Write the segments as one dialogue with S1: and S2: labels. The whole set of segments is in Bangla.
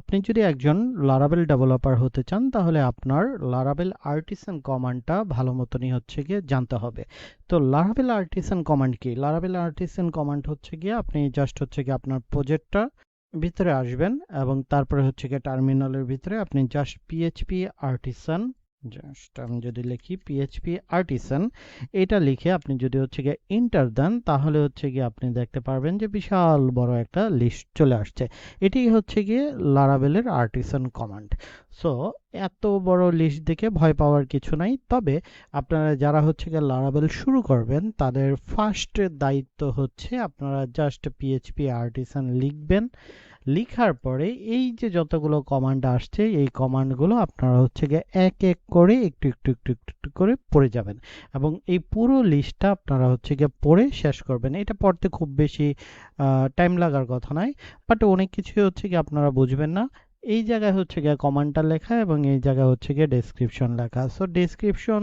S1: আপনি যদি একজন লারাবেল ডেভেলপার হতে চান, তাহলে আপনার লারাবেল আর্টিসান কমান্ডটা ভালো মতনই হচ্ছে গিয়ে জানতে হবে। তো লারাবেল আর্টিসান কমান্ড কি? লারাবেল আর্টিসান কমান্ড হচ্ছে গিয়ে আপনি জাস্ট হচ্ছে গিয়ে আপনার প্রজেক্টটা ভিতরে আসবেন এবং তারপরে হচ্ছে গিয়ে টার্মিনালের ভিতরে আপনি জাস্ট পিএইচপি আর্টিসান জাস্ট আমি যদি লিখি পিএইচপি আর্টিসান এটা লিখে আপনি যদি হচ্ছে গিয়ে ইন্টার দেন, তাহলে হচ্ছে গিয়ে আপনি দেখতে পারবেন যে বিশাল বড় একটা লিস্ট চলে আসছে। এটি হচ্ছে গিয়ে লারাবেলের আর্টিসান কমান্ড সো এত বড় লিস্ট দেখে ভয় পাওয়ার কিছু নাই। তবে আপনারা যারা হচ্ছে গিয়ে লারাবেল শুরু করবেন, তাদের ফার্স্ট দায়িত্ব হচ্ছে আপনারা জাস্ট পিএইচপি আর্টিসান লিখবেন। লিখার পরে এই যে যতগুলো কমান্ড আসছে, এই কমান্ডগুলো আপনারা হচ্ছে গিয়ে এক এক করে একটু একটু একটু একটু একটু করে পড়ে যাবেন। এবং এই পুরো লিস্টটা আপনারা হচ্ছে গিয়ে পড়ে শেষ করবেন। এটা পড়তে খুব বেশি টাইম লাগার কথা নয় বাট অনেক কিছুই হচ্ছে কি আপনারা বুঝবেন না। এই জায়গায় হচ্ছে গিয়ে কমান্ডটা লেখা এবং এই জায়গায় হচ্ছে গিয়ে ডেসক্রিপশন লেখা। সো ডেসক্রিপশন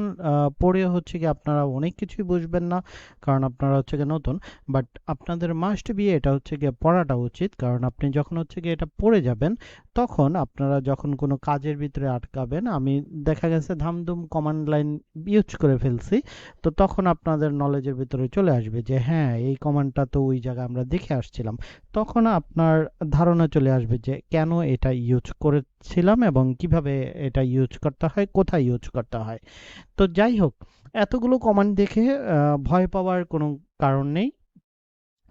S1: পড়ে হচ্ছে গিয়ে আপনারা অনেক কিছুই বুঝবেন না, কারণ আপনারা হচ্ছে গিয়ে নতুন। বাট আপনাদের মাস্ট বি এটা হচ্ছে গিয়ে পড়াটা উচিত, কারণ আপনি যখন হচ্ছে গিয়ে এটা পড়ে যাবেন, তখন আপনারা যখন কোনো কাজের ভিতরে আটকাবেন, আমি দেখা গেছে ধামধুম কমান্ড লাইন ইউজ করে ফেলছি, তো তখন আপনাদের নলেজের ভিতরে চলে আসবে যে হ্যাঁ এই কমান্ডটা তো ওই জায়গায় আমরা দেখে আসছিলাম। তখন আপনার ধারণা চলে আসবে যে, কেন এটা ইউজ করেছিলাম এবং কীভাবে এটা ইউজ করতে হয়, কোথায় ইউজ করতে হয়। তো যাই হোক, এতগুলো কমান্ড দেখে ভয় পাওয়ার কোনো কারণ নেই।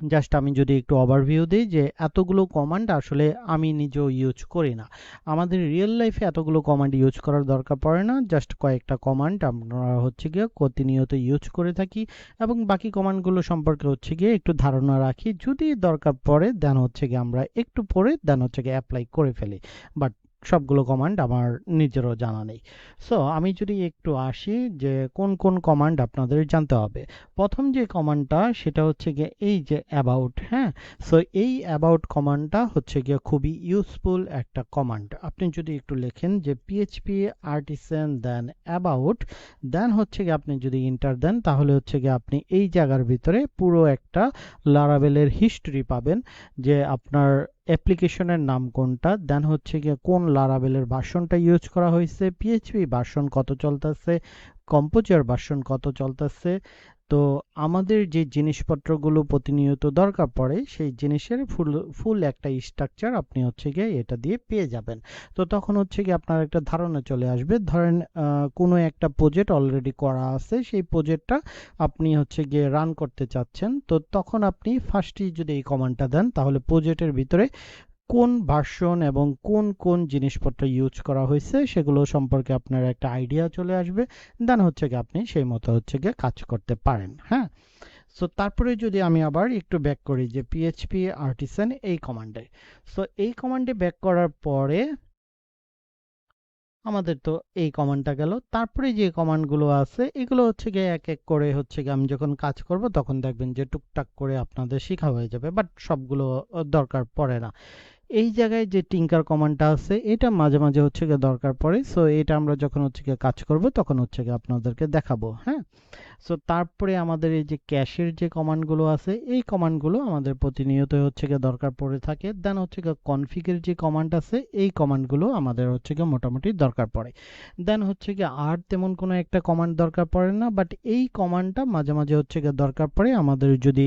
S1: জাস্ট আমি যদি একটু ওভারভিউ দিই যে এতগুলো কমান্ড আসলে আমি নিজেও ইউজ করি না। আমাদের রিয়েল লাইফে এতগুলো কমান্ড ইউজ করার দরকার পড়ে না। জাস্ট কয়েকটা কমান্ড আমরা হচ্ছে গিয়ে প্রতিনিয়ত ইউজ করে থাকি এবং বাকি কমান্ডগুলো সম্পর্কে হচ্ছে গিয়ে একটু ধারণা রাখি। যদি দরকার পড়ে দেন হচ্ছে গিয়ে আমরা একটু পরে দেন হচ্ছে গিয়ে অ্যাপ্লাই করে ফেলি। বাট সবগুলো কমান্ড আমার নিজেরও জানা নেই। সো আমি যদি একটু আসি যে কোন কোন কমান্ড আপনাদের জানতে হবে। প্রথম যে কমান্ডটা সেটা হচ্ছে গিয়ে এই যে অ্যাবাউট হ্যাঁ? সো এই অ্যাবাউট কমান্ডটা হচ্ছে গিয়ে খুবই ইউজফুল একটা কমান্ড আপনি যদি একটু লেখেন যে পিএইচপি আর্টিসেন দেন অ্যাবাউট দেন হচ্ছে গিয়ে আপনি যদি ইন্টার দেন, তাহলে হচ্ছে গিয়ে আপনি এই জায়গার ভিতরে পুরো একটা লারাবেলের হিস্ট্রি পাবেন যে আপনার অ্যাপ্লিকেশনের নাম কোনটা? দেন হচ্ছে গিয়ে কোন লারাবেলের ভার্সনটা ইউজ করা হয়েছে? পিএইচপি ভার্সন কত চলতেছে? কম্পোজার ভার্সন কত চলতেছে? তো আমাদের যে জিনিসপত্রগুলো প্রতিনিয়ত দরকার পড়ে, সেই জিনিসের ফুল ফুল একটা স্ট্রাকচার আপনি হচ্ছে গিয়ে এটা দিয়ে পেয়ে যাবেন। তো তখন হচ্ছে গিয়ে আপনার একটা ধারণা চলে আসবে। ধরেন কোনো একটা প্রজেক্ট অলরেডি করা আছে, সেই প্রজেক্টটা আপনি হচ্ছে গিয়ে রান করতে চাচ্ছেন। তো তখন আপনি ফার্স্টই যদি এই কমান্ডটা দেন, তাহলে প্রজেক্টের ভিতরে কোন ভার্সন এবং কোন কোন জিনিসপত্র ইউজ করা হয়েছে সেগুলো সম্পর্কে আপনার একটা আইডিয়া চলে আসবে। দেন হচ্ছে গিয়ে আপনি সেই মতো হচ্ছে গিয়ে কাজ করতে পারেন হ্যাঁ? সো তারপরে যদি আমি আবার একটু ব্যাক করি যে পিএইচপি আর্টিসান এই কমান্ডে সো এই কমান্ডে ব্যাক করার পরে আমাদের তো এই কমান্ডটা গেল। তারপরে যে কমান্ডগুলো আছে, এগুলো হচ্ছে গিয়ে এক এক করে হচ্ছে গিয়ে আমি যখন কাজ করব তখন দেখবেন যে টুকটাক করে আপনাদের শেখা হয়ে যাবে বাট সবগুলো দরকার পড়ে না। এই জায়গায় যে টিঙ্কার কমান্ডটা আছে, এটা মাঝে মাঝে হচ্ছে গিয়ে দরকার পড়ে। সো এটা আমরা যখন হচ্ছে গিয়ে কাজ করব, তখন হচ্ছে গিয়ে আপনাদেরকে দেখাবো হ্যাঁ? সো তারপরে আমাদের এই যে ক্যাশের যে কমান্ডগুলো আছে, এই কমান্ডগুলো আমাদের প্রতিনিয়ত হচ্ছে গিয়ে দরকার পড়ে থাকে। দেন হচ্ছে গিয়ে কনফিগের যে কমান্ড আছে, এই কমান্ডগুলো আমাদের হচ্ছে গিয়ে মোটামুটি দরকার পড়ে। দেন হচ্ছে গিয়ে আর তেমন কোনো একটা কমান্ড দরকার পড়ে না বাট এই কমান্ডটা মাঝে মাঝে হচ্ছে গিয়ে দরকার পড়ে। আমাদের যদি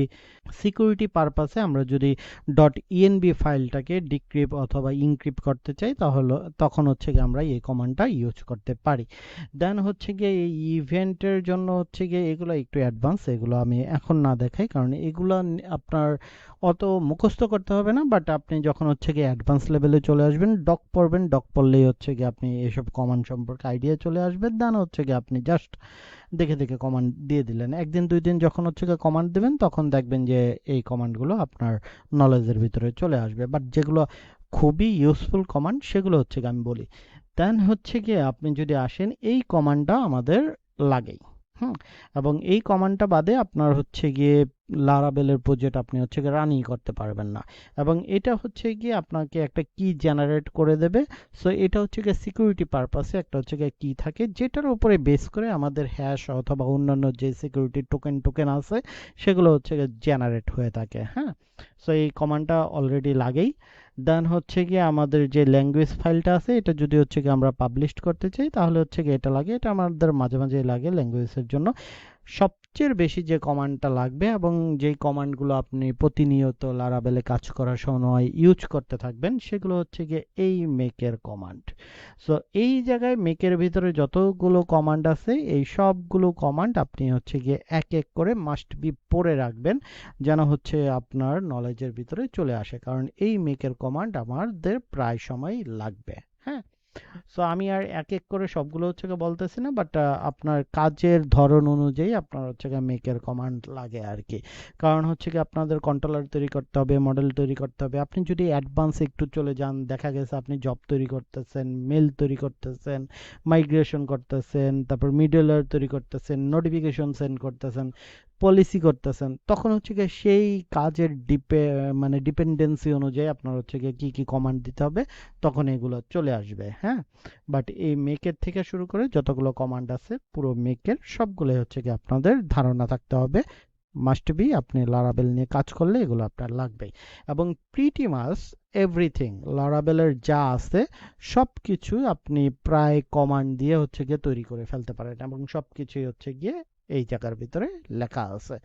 S1: সিকিউরিটি পারপাসে আমরা যদি. ডট ইএনবি ফাইলটাকে ডিক্রিপ অথবা ইনক্রিপ করতে চাই, তাহলে তখন হচ্ছে গিয়ে আমরা এই কমান্ডটা ইউজ করতে পারি। দেন হচ্ছে গিয়ে এই ইভেন্টের জন্য হচ্ছে গিয়ে এগুলো একটু অ্যাডভান্স এগুলো আমি এখন না দেখাই। কারণ এগুলো আপনার অত মুখস্থ করতে হবে না। বাট আপনি যখন হচ্ছে গিয়ে অ্যাডভান্স লেভেলে চলে আসবেন ডক পড়বেন। ডক পড়লেই হচ্ছে গিয়ে আপনি এসব কমান্ড সম্পর্কে আইডিয়া চলে আসবে। দেন হচ্ছে গিয়ে আপনি জাস্ট দেখে দেখে কমান্ড দিয়ে দিলেন। একদিন, দুই দিন যখন হচ্ছে গিয়ে কমান্ড দেবেন, তখন দেখবেন যে এই কমান্ডগুলো আপনার নলেজের ভিতরে চলে আসবে। বাট যেগুলো খুবই ইউজফুল কমান্ড সেগুলো হচ্ছে আমি বলি। দেন হচ্ছে গিয়ে আপনি যদি আসেন, এই কমান্ডটা আমাদের লাগেই। হুম, এবং এই কমান্ডটা বাদে আপনার হচ্ছে গিয়ে লারাবেলের প্রজেক্ট আপনি হচ্ছে গিয়ে রানই করতে পারবেন না। এবং এটা হচ্ছে গিয়ে আপনাকে একটা কি জেনারেট করে দেবে। সো এটা হচ্ছে গিয়ে সিকিউরিটি পারপাসে একটা হচ্ছে গিয়ে কি থাকে, যেটার উপরে বেস করে আমাদের হ্যাশ অথবা অন্যান্য যে সিকিউরিটি টোকেন টোকেন আছে, সেগুলো হচ্ছে গিয়ে জেনারেট হয়ে থাকে হ্যাঁ? সো এই কমান্ডটা অলরেডি লাগেই। দেন হচ্ছে কি আমাদের যে ল্যাঙ্গুয়েজ ফাইলটা আছে, এটা যদি হচ্ছে কি আমরা পাবলিশ করতে চাই, তাহলে হচ্ছে কি এটা লাগে, এটা আমাদের মাঝে মাঝে লাগে ল্যাঙ্গুয়েজের জন্য। সবচেয়ে বেশি যে কমান্ডটা লাগবে এবং যেই কমান্ডগুলো আপনি প্রতিনিয়ত লারাবেলে কাজ করার সময় ইউজ করতে থাকবেন, সেগুলো হচ্ছে গিয়ে এই মেকের কমান্ড সো এই জায়গায় মেকের ভিতরে যতগুলো কমান্ড আছে, এই সবগুলো কমান্ড আপনি হচ্ছে গিয়ে এক এক করে মাস্ট বি পড়ে রাখবেন, যেন হচ্ছে আপনার নলেজের ভিতরে চলে আসে। কারণ এই মেকের কমান্ড আমাদের প্রায় সময় লাগবে। সো আমি আর এক এক করে সবগুলো হচ্ছে বলতেছি না বাট আপনার কাজের ধরন অনুযায়ী আপনার হচ্ছে মেকের কমান্ড লাগে আর কি কারণ হচ্ছে কি আপনাদের কন্ট্রোলার তৈরি করতে হবে মডেল তৈরি করতে হবে। আপনি যদি অ্যাডভান্স একটু চলে যান, দেখা গেছে আপনি জব তৈরি করতেছেন মেল তৈরি করতেছেন মাইগ্রেশন করতেছেন, তারপর মিডলার তৈরি করতেছেন নোটিফিকেশন সেন্ড করতেছেন পলিসি করতেছেন, তখন হচ্ছে গিয়ে সেই কাজের ডিপে মানে ডিপেন্ডেন্সি অনুযায়ী আপনার হচ্ছে গিয়ে কি কি কমান্ড দিতে হবে, তখন এগুলো চলে আসবে হ্যাঁ? বাট এই মেকের থেকে শুরু করে যতগুলো কমান্ড আছে, পুরো মেকের সবগুলোই হচ্ছে গিয়ে আপনাদের ধারণা থাকতে হবে। মাস্ট বি আপনি লারাবেল নিয়ে কাজ করলে এগুলো আপনার লাগবেই। এবং প্রিটি মাস এভরিথিং লারাবেলের যা আছে সব কিছু আপনি প্রায় কমান্ড দিয়ে হচ্ছে গিয়ে তৈরি করে ফেলতে পারেন এবং সব কিছুই হচ্ছে গিয়ে এই জায়গার ভিতরে লেখা আছে।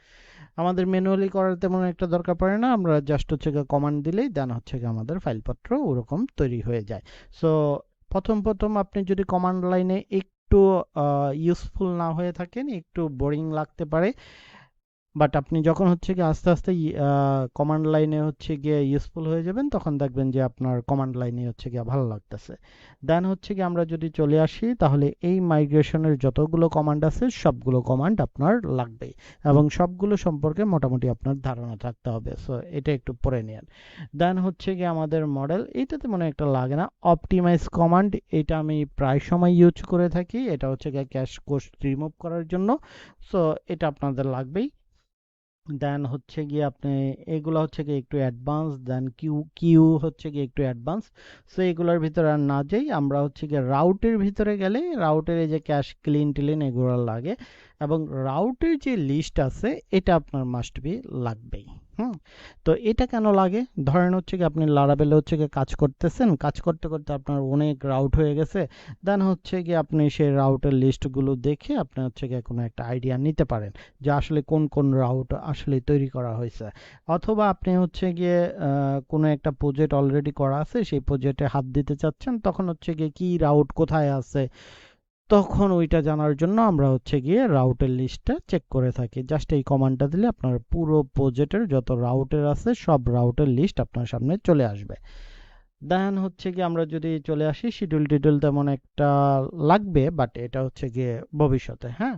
S1: আমাদের ম্যানুয়ালি করার তেমন একটা দরকার পড়ে না, আমরা জাস্ট হচ্ছে কমান্ড দিলেই দেন হচ্ছে আমাদের ফাইলপত্র ওরকম তৈরি হয়ে যায়। সো প্রথম প্রথম আপনি যদি কমান্ড লাইনে একটু ইউজফুল না হয়ে থাকেন, একটু বোরিং লাগতে পারে বাট আপনি যখন হচ্ছে গিয়ে আস্তে আস্তে কমান্ড লাইনে হচ্ছে গিয়ে ইউজফুল হয়ে যাবেন, তখন দেখবেন যে আপনার কমান্ড লাইনে হচ্ছে গিয়ে ভালো লাগতেছে। দেন হচ্ছে গিয়ে আমরা যদি চলে আসি, তাহলে এই মাইগ্রেশনের যতগুলো কমান্ড আছে, সবগুলো কমান্ড আপনার লাগবেই। এবং সবগুলো সম্পর্কে মোটামুটি আপনার ধারণা থাকতে হবে। সো এটা একটু পরে নেন। দেন হচ্ছে গিয়ে আমাদের মডেল এটাতে মনে একটা লাগে না। অপটিমাইজ কমান্ড এটা আমি প্রায় সময় ইউজ করে থাকি। এটা হচ্ছে গিয়ে ক্যাশ কোস্ট রিমুভ করার জন্য। সো এটা আপনাদের লাগবেই। দেন হচ্ছে গিয়ে আপনি এগুলো হচ্ছে গিয়ে একটু অ্যাডভান্স দেন কিউ কিউ হচ্ছে গিয়ে একটু অ্যাডভান্স সো এগুলোর ভিতরে আর না যাই, আমরা হচ্ছে গিয়ে রাউটের ভিতরে গেলে রাউটের এই যে ক্যাশ ক্লিন টিলিন এগুলো লাগে এবং রাউটের যে লিস্ট আছে, এটা আপনার মাস্ট বি লাগবেই। হুম। তো এটা কেন লাগে? ধরেন হচ্ছে কি আপনি লারাবেলে হচ্ছে কি কাজ করতেছেন, কাজ করতে করতে আপনার অনেক রাউট হয়ে গেছে দেন হচ্ছে কি আপনি সেই রাউটের লিস্টগুলো দেখে আপনি হচ্ছে গিয়ে কোনো একটা আইডিয়া নিতে পারেন যে আসলে কোন কোন রাউট আসলে তৈরি করা হয়েছে। অথবা আপনি হচ্ছে গিয়ে কোনো একটা প্রজেক্ট অলরেডি করা আছে, সেই প্রজেক্টে হাত দিতে চাচ্ছেন, তখন হচ্ছে গিয়ে কি রাউট কোথায় আছে তখন ওইটা জানার জন্য আমরা হচ্ছে গিয়ে রাউটের লিস্টটা চেক করে থাকি। জাস্ট এই কমান্ডটা দিলে আপনার পুরো প্রজেক্টের যত রাউটের আছে, সব রাউটের লিস্ট আপনার সামনে চলে আসবে। দেন হচ্ছে গিয়ে আমরা যদি চলে আসি শিডিউল টিডিউল তেমন একটা লাগবে বাট এটা হচ্ছে গিয়ে ভবিষ্যতে হ্যাঁ?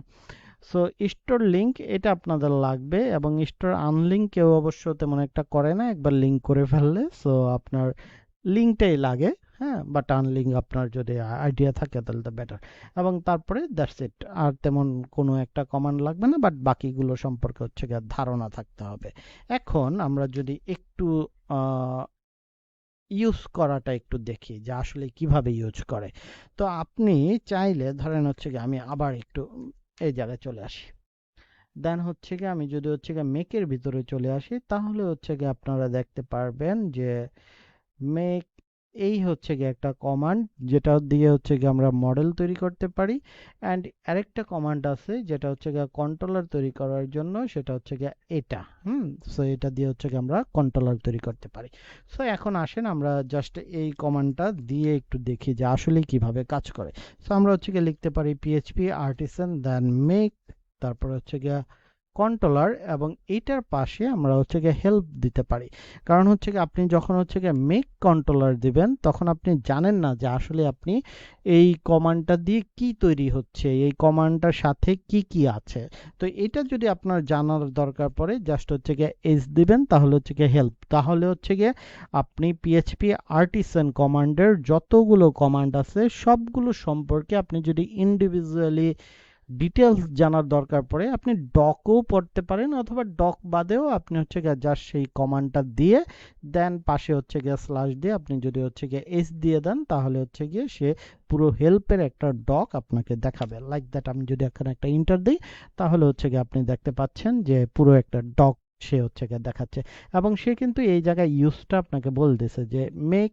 S1: সো স্টোর লিঙ্ক এটা আপনাদের লাগবে এবং স্টোর আনলিঙ্ক কেউ অবশ্য তেমন একটা করে না, একবার লিঙ্ক করে ফেললে। সো আপনার লিঙ্কটাই লাগে। হ্যাঁ বা টার্নলিং আপনার যদি আইডিয়া থাকে তাহলে তো বেটার এবং তারপরে দ্যাটস ইট আর তেমন কোনো একটা কমান্ড লাগবে না বাট বাকিগুলো সম্পর্কে হচ্ছে গিয়ে ধারণা থাকতে হবে। এখন আমরা যদি একটু ইউজ করাটা একটু দেখি যে আসলে কীভাবে ইউজ করে। তো আপনি চাইলে ধরেন হচ্ছে গিয়ে আমি আবার একটু এই জায়গায় চলে আসি। দেন হচ্ছে গিয়ে আমি যদি হচ্ছে গিয়ে মেকের ভিতরে চলে আসি, তাহলে হচ্ছে গিয়ে আপনারা দেখতে পারবেন যে মেক এই হচ্ছে গিয়ে একটা কমান্ড যেটা দিয়ে হচ্ছে গিয়ে আমরা মডেল তৈরি করতে পারি অ্যান্ড আরেকটা কমান্ড আছে, যেটা হচ্ছে গিয়ে কন্ট্রোলার তৈরি করার জন্য, সেটা হচ্ছে গিয়ে এটা, হুম? সো এটা দিয়ে হচ্ছে গিয়ে আমরা কন্ট্রোলার তৈরি করতে পারি। সো এখন আসেন, আমরা জাস্ট এই কমান্ডটা দিয়ে একটু দেখি যে আসলে কীভাবে কাজ করে। সো আমরা হচ্ছে গিয়ে লিখতে পারি পিএইচপি আর্টিসান দেন মেক তারপর হচ্ছে গিয়ে কন্ট্রোলার এবং এইটার পাশে আমরা হচ্ছে গিয়ে হেল্প দিতে পারি। কারণ হচ্ছে কি আপনি যখন হচ্ছে গিয়ে মেক কন্ট্রোলার দিবেন, তখন আপনি জানেন না যে আসলে আপনি এই কমান্ডটা দিয়ে কি তৈরি হচ্ছে, এই কমান্ডটার সাথে কি কি আছে। তো এটা যদি আপনার জানার দরকার পড়ে জাস্ট হচ্ছে গিয়ে এস দিবেন, তাহলে হচ্ছে গিয়ে হেল্প তাহলে হচ্ছে গিয়ে আপনি পিএইচপি আর্টিসান কমান্ডের যতগুলো কমান্ড আছে, সবগুলো সম্পর্কে আপনি যদি ইন্ডিভিজুয়ালি ডিটেলস জানার দরকার পড়ে। আপনি ডকও পড়তে পারেন অথবা ডক বাদেও আপনি হচ্ছে গিয়ে জাস্ট সেই কমান্ডটা দিয়ে দেন পাশে হচ্ছে গিয়ে স্ল্যাশ দিয়ে আপনি যদি হচ্ছে গিয়ে এস দিয়ে দেন, তাহলে হচ্ছে গিয়ে সে পুরো হেল্পের একটা ডক আপনাকে দেখাবে। লাইক দ্যাট আমি যদি এখানে একটা ইন্টার দিই, তাহলে হচ্ছে গিয়ে আপনি দেখতে পাচ্ছেন যে পুরো একটা ডক সে হচ্ছে গিয়ে দেখাচ্ছে। এবং সে কিন্তু এই জায়গায় ইউজটা আপনাকে বলতেছে যে মেক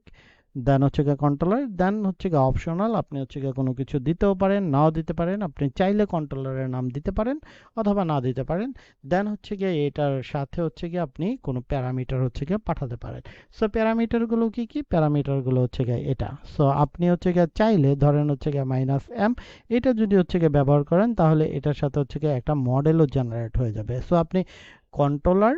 S1: দেন হচ্ছে গিয়ে কন্ট্রোলার দেন হচ্ছে গিয়ে অপশনাল আপনি হচ্ছে গিয়ে কোনো কিছু দিতেও পারেন নাও দিতে পারেন আপনি চাইলে কন্ট্রোলারের নাম দিতে পারেন অথবা না দিতে পারেন দেন হচ্ছে গিয়ে এটার সাথে হচ্ছে গিয়ে আপনি কোনো প্যারামিটার হচ্ছে গিয়ে পাঠাতে পারেন সো প্যারামিটারগুলো কি কি প্যারামিটারগুলো হচ্ছে গিয়ে এটা সো আপনি হচ্ছে গিয়ে চাইলে ধরেন হচ্ছে গিয়ে মাইনাস এম এটা যদি হচ্ছে গিয়ে ব্যবহার করেন তাহলে এটার সাথে হচ্ছে গিয়ে একটা মডেলও জেনারেট হয়ে যাবে সো আপনি কন্ট্রোলার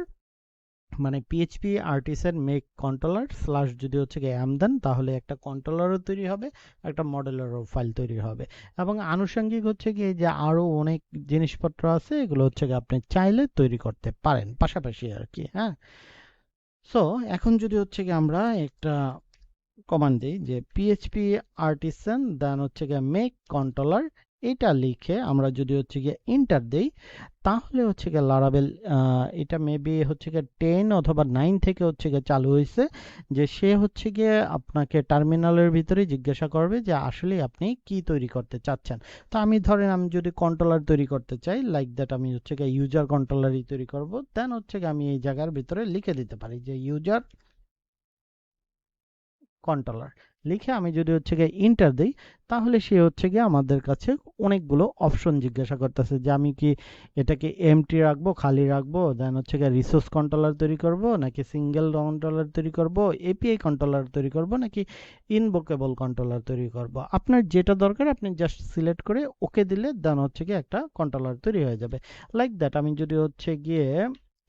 S1: মানে পিএইচপি আর্টিসের মেক কন্ট্রোলার স্ল্যাশ যদি হচ্ছে গিয়ে এম দেন তাহলে একটা কন্ট্রোলারও তৈরি হবে, একটা মডেলেরও ফাইল তৈরি হবে। এবং আনুষঙ্গিক হচ্ছে গিয়ে যে আরও অনেক জিনিসপত্র আছে, এগুলো হচ্ছে গিয়ে আপনি চাইলে তৈরি করতে পারেন, পাশাপাশি আর কি হ্যাঁ? সো এখন যদি হচ্ছে গিয়ে আমরা একটা কমান্ড দিই যে পিএইচপি আর্টিসান দেন হচ্ছে গিয়ে মেক কন্ট্রোলার এটা লিখে আমরা যদি হচ্ছে গিয়ে ইন্টার দেই, তাহলে হচ্ছে গিয়ে লারাবেল এটা মেবি হচ্ছে গিয়ে টেন অথবা নাইন থেকে হচ্ছে গিয়ে চালু হয়েছে, যে সে হচ্ছে গিয়ে আপনাকে টার্মিনালের ভিতরে জিজ্ঞাসা করবে যে আসলে আপনি কি তৈরি করতে চাচ্ছেন। তো আমি ধরেন আমি যদি কন্ট্রোলার তৈরি করতে চাই লাইক দ্যাট আমি হচ্ছে গিয়ে ইউজার কন্ট্রোলারই তৈরি করব দেন হচ্ছে গিয়ে আমি এই জায়গার ভিতরে লিখে দিতে পারি যে ইউজার কন্ট্রোলার লিখে আমি যদি হচ্ছে গিয়ে ইন্টার দিই, তাহলে সে হচ্ছে গিয়ে আমাদের কাছে অনেকগুলো অপশন জিজ্ঞাসা করতেছে যে আমি কি এটাকে এমটি রাখব, খালি রাখব দেন হচ্ছে গিয়ে রিসোর্স কন্ট্রোলার তৈরি করব, নাকি সিঙ্গেল কন্ট্রোলার তৈরি করব এপিআই কন্ট্রোলার তৈরি করব, নাকি ইনভোকেবল কন্ট্রোলার তৈরি করব? আপনার যেটা দরকার, আপনি জাস্ট সিলেক্ট করে ওকে দিলে দেন হচ্ছে গিয়ে একটা কন্ট্রোলার তৈরি হয়ে যাবে। লাইক দ্যাট আমি যদি হচ্ছে গিয়ে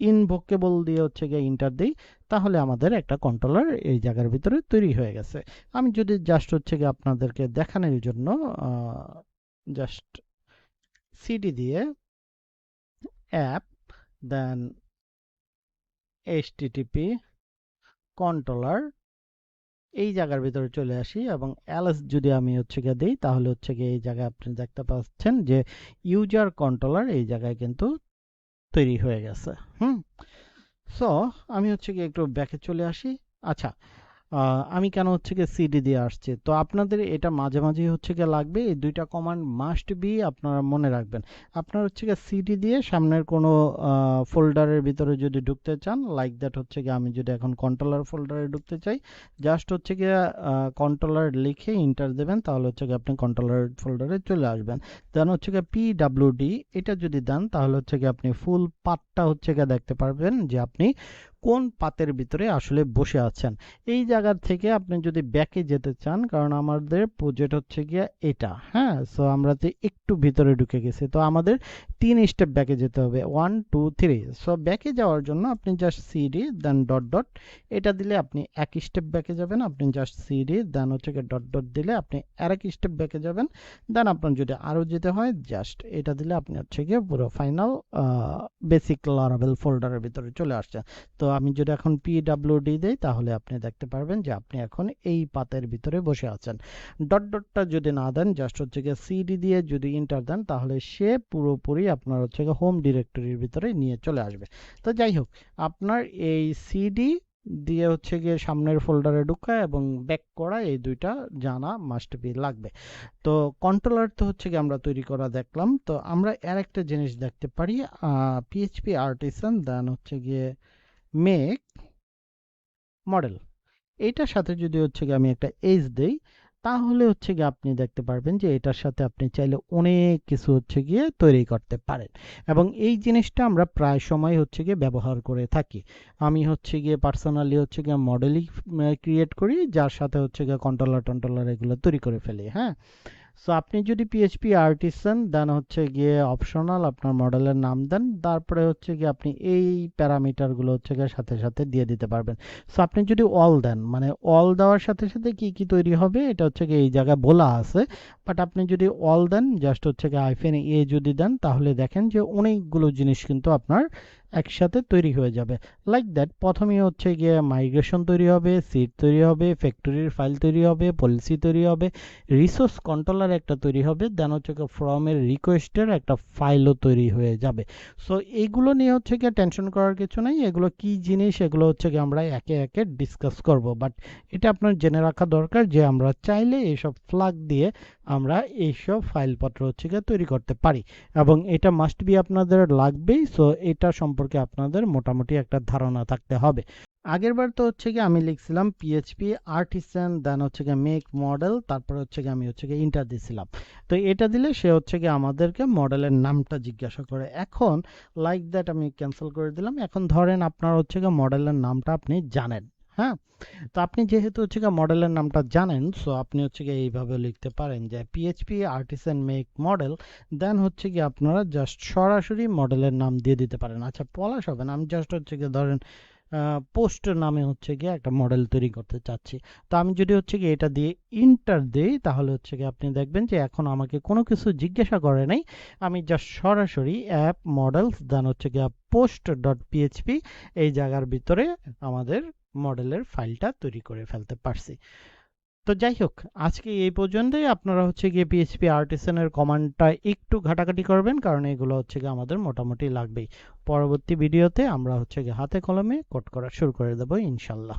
S1: ইনভোকেবল দিয়ে হচ্ছে গিয়ে ইন্টার দিই, তাহলে আমাদের একটা কন্ট্রোলার এই জায়গার ভিতরে তৈরি হয়ে গেছে। আমি যদি জাস্ট হচ্ছে গিয়ে আপনাদেরকে দেখানোর জন্য জাস্ট সিডি দিয়ে অ্যাপ দেন এইচটিটিপি কন্ট্রোলার এই জায়গার ভিতরে চলে আসি এবং এলএস যদি আমি হচ্ছে গিয়ে দিই, তাহলে হচ্ছে গিয়ে এই জায়গায় আপনি দেখতে পাচ্ছেন যে ইউজার কন্ট্রোলার এই জায়গায় কিন্তু তৈরি হয়ে গেছে। হুম। সো আমি হচ্ছে কি একটু ব্যাকে চলে আসি। আচ্ছা আমি কেন হচ্ছে গিয়ে সিডি দিয়ে আসছি? তো আপনাদের এটা মাঝে মাঝে হচ্ছে গিয়ে লাগবে, এই দুইটা কমান্ড মাস্ট বি আপনারা মনে রাখবেন। আপনার হচ্ছে গিয়ে সিডি দিয়ে সামনের কোনো ফোল্ডারের ভিতরে যদি ঢুকতে চান লাইক দ্যাট হচ্ছে গিয়ে আমি যদি এখন কন্ট্রোলার ফোল্ডারে ঢুকতে চাই জাস্ট হচ্ছে গিয়ে কন্ট্রোলার লিখে ইন্টার দেবেন, তাহলে হচ্ছে গিয়ে আপনি কন্ট্রোলার ফোল্ডারে চলে আসবেন। দেন হচ্ছে গিয়ে পি ডি এটা যদি দেন, তাহলে হচ্ছে গিয়ে আপনি ফুল পাতটা হচ্ছে গিয়ে দেখতে পারবেন যে আপনি কোন পাতের ভিতরে আসলে বসে আছেন? এই জায়গা থেকে আপনি যদি ব্যাকে যেতে চান, কারণ আমাদের প্রজেক্ট হচ্ছে গিয়া এটা হ্যাঁ? সো আমরা তো একটু ভিতরে ঢুকে গেছি, তো আমাদের তিন স্টেপ ব্যাকে যেতে হবে। ওয়ান টু থ্রি সো ব্যাকে যাওয়ার জন্য আপনি just CD then dot dot এটা দিলে আপনি এক স্টেপ ব্যাকে যাবেন, আপনি জাস্ট সিডি দেন হচ্ছে গিয়ে ডট ডট দিলে আপনি আর এক স্টেপ ব্যাকে যাবেন। দেন আপনার যদি আরও যেতে হয় জাস্ট এটা দিলে আপনি হচ্ছে গিয়ে পুরো ফাইনাল বেসিক লারাবেল ফোল্ডারের ভিতরে চলে আসছেন। তো আমি যদি এখন পিডাব্লিউডি দেই, তাহলে আপনি দেখতে পারবেন যে আপনি এখন এই পাতের ভিতরে বসে আছেন। ডট ডটটা যদি না দেন জাস্ট হচ্ছে গিয়ে সিডি দিয়ে যদি ইন্টার দেন, তাহলে সে পুরোপুরি আপনার হচ্ছে গিয়ে হোম ডিরেক্টরির ভিতরে নিয়ে চলে আসবে। তো যাই হোক, আপনার এই সিডি দিয়ে হচ্ছে গিয়ে সামনের ফোল্ডারে ঢুকা এবং ব্যাক করা এই দুইটা জানা মাস্ট বি লাগবে। তো কন্ট্রোলার তো হচ্ছে গিয়ে আমরা তৈরি করা দেখলাম। তো আমরা আর একটা জিনিস দেখতে পারি পিএইচপি আর্টিসান দেন হচ্ছে গিয়ে মেক মডেল এইটার সাথে যদি হচ্ছে গিয়ে আমি একটা এজ দেই, তাহলে হচ্ছে গিয়ে আপনি দেখতে পারবেন যে এটার সাথে আপনি চাইলে অনেক কিছু হচ্ছে গিয়ে তৈরি করতে পারেন। এবং এই জিনিসটা আমরা প্রায় সময় হচ্ছে গিয়ে ব্যবহার করে থাকি। আমি হচ্ছে গিয়ে পার্সোনালি হচ্ছে গিয়ে মডেলই ক্রিয়েট করি, যার সাথে হচ্ছে গিয়ে কন্ট্রোলার টন্ট্রোলার এগুলো তৈরি করে ফেলি হ্যাঁ? সো আপনি যদি পিএইচপি আর্টিসান দেন হচ্ছে গিয়ে অপশনাল আপনার মডেলের নাম দেন, তারপরে হচ্ছে গিয়ে আপনি এই প্যারামিটারগুলো হচ্ছে গিয়ে সাথে সাথে দিয়ে দিতে পারবেন। সো আপনি যদি অল দেন মানে অল দেওয়ার সাথে সাথে কি কি তৈরি হবে? এটা হচ্ছে গিয়ে এই জায়গায় বলা আছে। বাট আপনি যদি অল দেন জাস্ট হচ্ছে গিয়ে আইফেন এ যদি দেন, তাহলে দেখেন যে অনেকগুলো জিনিস কিন্তু আপনার একসাথে তৈরি হয়ে যাবে। লাইক দ্যাট প্রথমেই হচ্ছে গিয়ে মাইগ্রেশন তৈরি হবে সিট তৈরি হবে ফ্যাক্টরির ফাইল তৈরি হবে পলিসি তৈরি হবে রিসোর্স কন্ট্রোলার একটা তৈরি হবে দেন হচ্ছে গিয়ে ফর্মের রিকোয়েস্টের একটা ফাইলও তৈরি হয়ে যাবে। সো এইগুলো নিয়ে হচ্ছে গিয়ে টেনশন করার কিছু নেই। এগুলো কি জিনিস, এগুলো হচ্ছে গিয়ে আমরা একে একে ডিসকাস করব। বাট এটা আপনার জেনে রাখা দরকার যে আমরা চাইলে এইসব ফ্লাগ দিয়ে আমরা এইসব ফাইলপত্র হচ্ছে গিয়ে তৈরি করতে পারি। এবং এটা মাস্ট বি আপনাদের লাগবেই সো এটা সম্পর্কে আপনাদের মোটামুটি একটা ধারণা থাকতে হবে। আগের বার তো হচ্ছে কি আমি লিখছিলাম পিএইচপি আর্টিসান দেন হচ্ছে গিয়ে মেক মডেল তারপর হচ্ছে গিয়ে আমি হচ্ছে গিয়ে ইন্টার দিছিলাম। তো এটা দিলে সে হচ্ছে গিয়ে আমাদেরকে মডেলের নামটা জিজ্ঞাসা করে। এখন লাইক দ্যাট আমি ক্যান্সেল করে দিলাম। এখন ধরেন আপনার হচ্ছে গিয়ে মডেলের নামটা আপনি জানেন। হ্যাঁ? তো আপনি যেহেতু হচ্ছে গিয়ে মডেলের নামটা জানেন সো আপনি হচ্ছে গিয়ে এইভাবে লিখতে পারেন যে PHP artisan make model then হচ্ছে গিয়ে আপনারা জাস্ট সরাসরি মডেলের নাম দিয়ে দিতে পারেন। আচ্ছা পলাশ হবে না, আমি জাস্ট হচ্ছে গিয়ে ধরেন পোস্ট নামে হচ্ছে গিয়ে একটা মডেল তৈরি করতে চাচ্ছি। তো আমি যদি হচ্ছে গিয়ে এটা দিয়ে ইন্টার দিই, তাহলে হচ্ছে গিয়ে আপনি দেখবেন যে এখন আমাকে কোনো কিছু জিজ্ঞাসা করে নাই। আমি জাস্ট সরাসরি অ্যাপ মডেলস দেন হচ্ছে গিয়ে পোস্ট ডট পিএইচপি এই জায়গার ভিতরে আমাদের মডেলের ফাইলটা তৈরি করে ফেলতে পারছি। তো যাই হোক, আজকে এই পর্যন্তই। আপনারা হচ্ছে গিয়ে পিএইচপি আর্টিসানের কমান্ডটা একটু ঘাটাঘাটি করবেন, কারণ এগুলো হচ্ছে গিয়ে আমাদের মোটামুটি লাগবেই। পরবর্তী ভিডিওতে আমরা হচ্ছে গিয়ে হাতে কলমে কোড করা শুরু করে দেবো, ইনশাল্লাহ।